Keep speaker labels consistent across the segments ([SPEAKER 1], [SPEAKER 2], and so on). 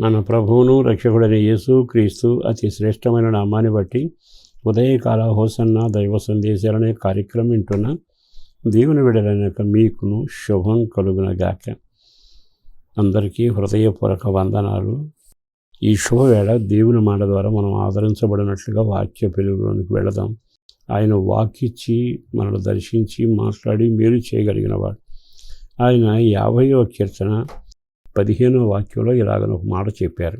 [SPEAKER 1] మన ప్రభువును రక్షకుడైన యేసు క్రీస్తు అతి శ్రేష్టమైన నామాన్ని బట్టి ఉదయకాల హోసన్న దైవ సందేశాలనే కార్యక్రమం వింటున్న దేవుని విడలైనక మీకును శుభం కలుగున గాక అందరికీ హృదయపూర్వక వందనాలు. ఈ శుభవేళ దేవుని మాట ద్వారా మనం ఆదరించబడినట్లుగా వాక్య పెరుగులోనికి వెళదాం. ఆయన వాకిచ్చి మనల్ని దర్శించి మాట్లాడి మేలు చేయగలిగినవాడు ఆయన యాభైవ కీర్తన పదిహేనో వాక్యంలో ఇలాగని ఒక మాట చెప్పారు.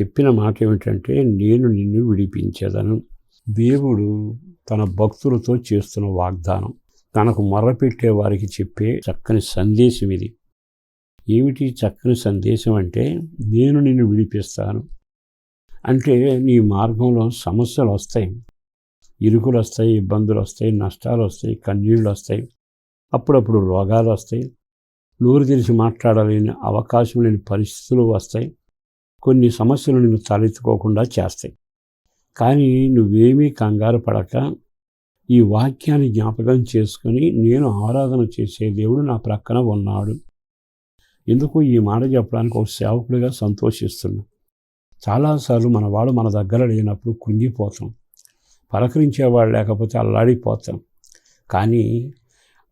[SPEAKER 1] చెప్పిన మాట ఏమిటంటే నేను నిన్ను విడిపించేదను. దేవుడు తన భక్తులతో చేస్తున్న వాగ్దానం. తనకు మొర్రపెట్టే వారికి చెప్పే చక్కని సందేశం ఇది. ఏమిటి చక్కని సందేశం అంటే నేను నిన్ను విడిపిస్తాను. అంటే నీ మార్గంలో సమస్యలు వస్తాయి. ఇరుకులు వస్తాయి ఇబ్బందులు వస్తాయి నష్టాలు వస్తాయి కన్నీళ్ళు వస్తాయి. అప్పుడప్పుడు రోగాలు వస్తాయి. నోరు తెలిసి మాట్లాడలేని అవకాశం లేని పరిస్థితులు వస్తాయి. కొన్ని సమస్యలు నిన్ను తలెత్తుకోకుండా చేస్తాయి. కానీ నువ్వేమీ కంగారు పడక. ఈ వాక్యాన్ని జ్ఞాపకం చేసుకుని నేను ఆరాధన చేసే దేవుడు నా ప్రక్కన ఉన్నాడు. ఎందుకు ఈ మాట చెప్పడానికి ఒక సేవకుడిగా సంతోషిస్తున్నా. చాలాసార్లు మన వాడు మన దగ్గర లేనప్పుడు కృంగిపోతాం. పలకరించేవాడు లేకపోతే అల్లాడిపోతాం. కానీ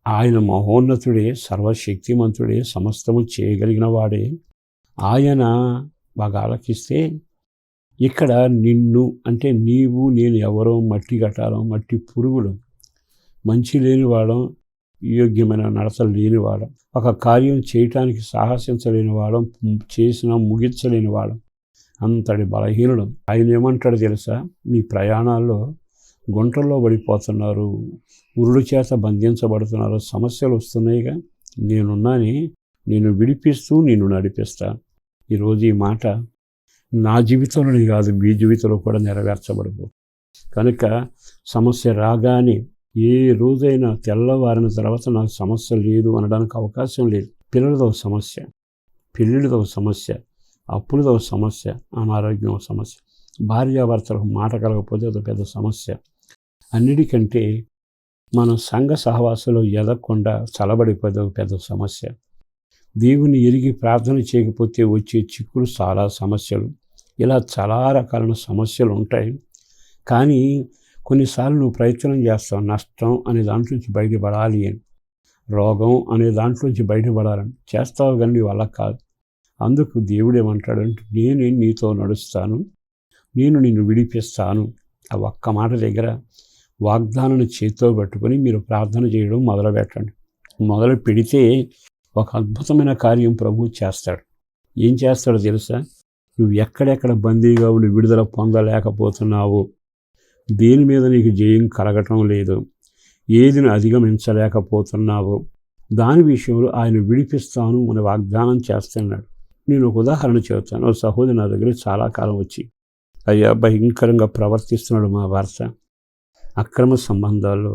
[SPEAKER 1] ఆయన మహోన్నతుడే సర్వశక్తిమంతుడే సమస్తము చేయగలిగిన వాడే ఆయన బాగా ఆలకిస్తే ఇక్కడ నిన్ను అంటే నీవు నేను ఎవరో మట్టి కట్టాలో మట్టి పురుగులు మంచి లేనివాడం యోగ్యమైన నడతలు లేనివాడం ఒక కార్యం చేయటానికి సాహసించలేని వాడం చేసిన ముగించలేని వాడం అంతటి బలహీనుడు ఆయన ఏమంటాడు తెలుసా? మీ ప్రయాణాల్లో గుంటల్లో పడిపోతున్నారు ఉరుడు చేత బంధించబడుతున్నారు సమస్యలు వస్తున్నాయిగా. నేనున్నాని నేను విడిపిస్తూ నేను నడిపిస్తాను ఈరోజు ఈ మాట నా జీవితంలోనే కాదు మీ జీవితంలో కూడా నెరవేర్చబడబో. కనుక సమస్య రాగానే ఏ రోజైనా తెల్లవారిన తర్వాత నాకు సమస్య లేదు అనడానికి అవకాశం లేదు. పిల్లలతో సమస్య పెళ్ళిళ్ళతో సమస్య అప్పులతో సమస్య అనారోగ్యం సమస్య భార్యాభర్తలకు మాట కలగకపోతే అది పెద్ద సమస్య. అన్నిటికంటే మనం సంఘ సహవాసంలో ఎదగకుండా చలబడిపోతే ఒక పెద్ద సమస్య. దేవుని ఎరిగి ప్రార్థన చేయకపోతే వచ్చే చిక్కులు చాలా సమస్యలు. ఇలా చాలా రకాలైన సమస్యలు ఉంటాయి. కానీ కొన్నిసార్లు నువ్వు ప్రయత్నం చేస్తావు. నష్టం అనే దాంట్లోంచి బయటపడాలి అని. రోగం అనే దాంట్లోంచి బయటపడాలని చేస్తావు కానీ నీ వల్ల కాదు. అందుకు దేవుడు ఏమంటాడంటే నేను నీతో నడుస్తాను. నేను నిన్ను విడిపిస్తాను. ఆ ఒక్క మాట దగ్గర వాగ్దానాన్ని చేతితో పట్టుకొని మీరు ప్రార్థన చేయడం మొదలుపెట్టండి. మొదలు పెడితే ఒక అద్భుతమైన కార్యం ప్రభు చేస్తాడు. ఏం చేస్తాడో తెలుసా? నువ్వు ఎక్కడెక్కడ బందీగా ఉండి విడుదల పొందలేకపోతున్నావు. దేని మీద నీకు జయం కలగటం లేదు. ఏదిని అధిగమించలేకపోతున్నావు. దాని విషయంలో ఆయన విడిపిస్తాను అని వాగ్దానం చేస్తున్నాడు. నేను ఒక ఉదాహరణ చెబుతాను. సహోదరి నా దగ్గర చాలా కాలం వచ్చి అయ్యా భయంకరంగా ప్రవర్తిస్తున్నాడు మా భర్త అక్రమ సంబంధాల్లో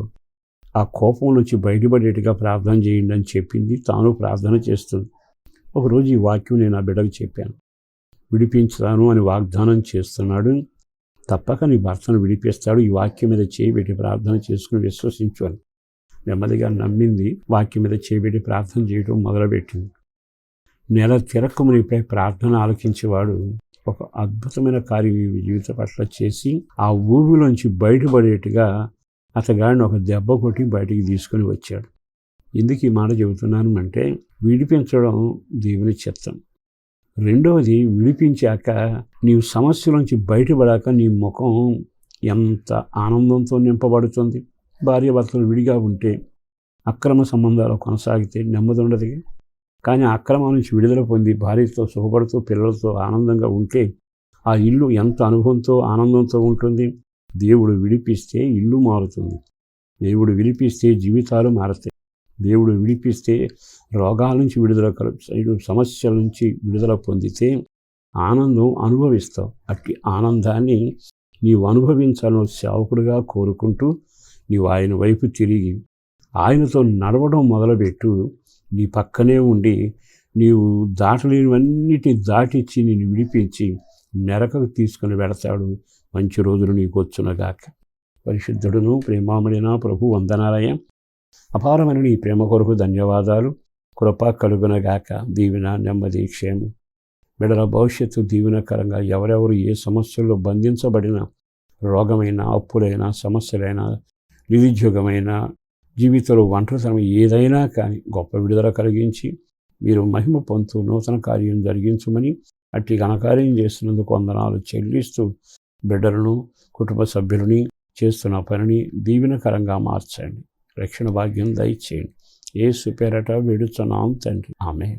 [SPEAKER 1] ఆ కోపం నుంచి బయటపడేట్టుగా ప్రార్థన చేయండి అని చెప్పింది. తాను ప్రార్థన చేస్తుంది. ఒకరోజు ఈ వాక్యం నేను ఆ బిడ్డకు చెప్పాను. విడిపించుతాను అని వాగ్దానం చేస్తున్నాడు. తప్పక నీ భర్తను విడిపిస్తాడు. ఈ వాక్యం మీద చేయబెట్టి ప్రార్థన చేసుకుని విశ్వసించాను నెమ్మదిగా నమ్మింది. వాక్యం మీద చేయబెట్టి ప్రార్థన చేయడం మొదలుపెట్టింది. నెల తిరక్కమునిపై ప్రార్థన ఆలకించేవాడు ఒక అద్భుతమైన కార్యం ఈ జీవిత పట్ల చేసి ఆ ఊబిలోంచి బయటపడేట్టుగా అతగాడిని ఒక దెబ్బ కొట్టి బయటికి తీసుకొని వచ్చాడు. ఎందుకు ఈ మాట చెబుతున్నాను అంటే విడిపించడం దేవుని చిత్తం. రెండవది విడిపించాక నీవు సమస్యలోంచి బయటపడాక నీ ముఖం ఎంత ఆనందంతో నింపబడుతుంది. భార్యాభర్తలు విడిగా ఉంటే అక్రమ సంబంధాలు కొనసాగితే నెమ్మది ఉండదు కానీ అక్రమం నుంచి విడుదల పొంది భార్యతో సుఖపడుతూ పిల్లలతో ఆనందంగా ఉంటే ఆ ఇల్లు ఎంత అనుభవంతో ఆనందంతో ఉంటుంది. దేవుడు విడిపిస్తే ఇల్లు మారుతుంది. దేవుడు విడిపిస్తే జీవితాలు మారుతాయి. దేవుడు విడిపిస్తే రోగాల నుంచి విడుదల సమస్యల నుంచి విడుదల పొందితే ఆనందం అనుభవిస్తావు. అట్టి ఆనందాన్ని నీవు అనుభవించాలని సేవకుడిగా కోరుకుంటూ నీవు ఆయన వైపు తిరిగి ఆయనతో నడవడం మొదలుపెట్టు. నీ పక్కనే ఉండి నీవు దాటలేనివన్నిటి దాటిచ్చి నిన్ను విడిపించి నెరకకు తీసుకుని వెడతాడు మంచి రోజులు నీకు వచ్చునగాక. పరిశుద్ధుడును ప్రేమామడిన ప్రభు వందనాలయ అపారమైన నీ ప్రేమ కొరకు ధన్యవాదాలు. కృప కలుగునగాక. దీవిన నెమ్మది క్షేమం. బిడ్డల భవిష్యత్తు దీవెనకరంగా ఎవరెవరు ఏ సమస్యల్లో బంధించబడిన రోగమైన అప్పులైన సమస్యలైనా నిరుద్యోగమైన జీవితంలో ఒంటరితనం ఏదైనా కానీ గొప్ప విడుదల కలిగించి మీరు మహిమ పొందుతూ నూతన కార్యం జరిగించమని అట్టి ఘనకార్యం చేస్తున్నందుకు వందనాలు చెల్లిస్తూ బిడ్డలను కుటుంబ సభ్యులని చేస్తున్న పనిని దీవెనకరంగా మార్చండి. రక్షణ భాగ్యం దయచేయండి. ఏ సుపేరట విడుచున్నాం తండ్రి. ఆమె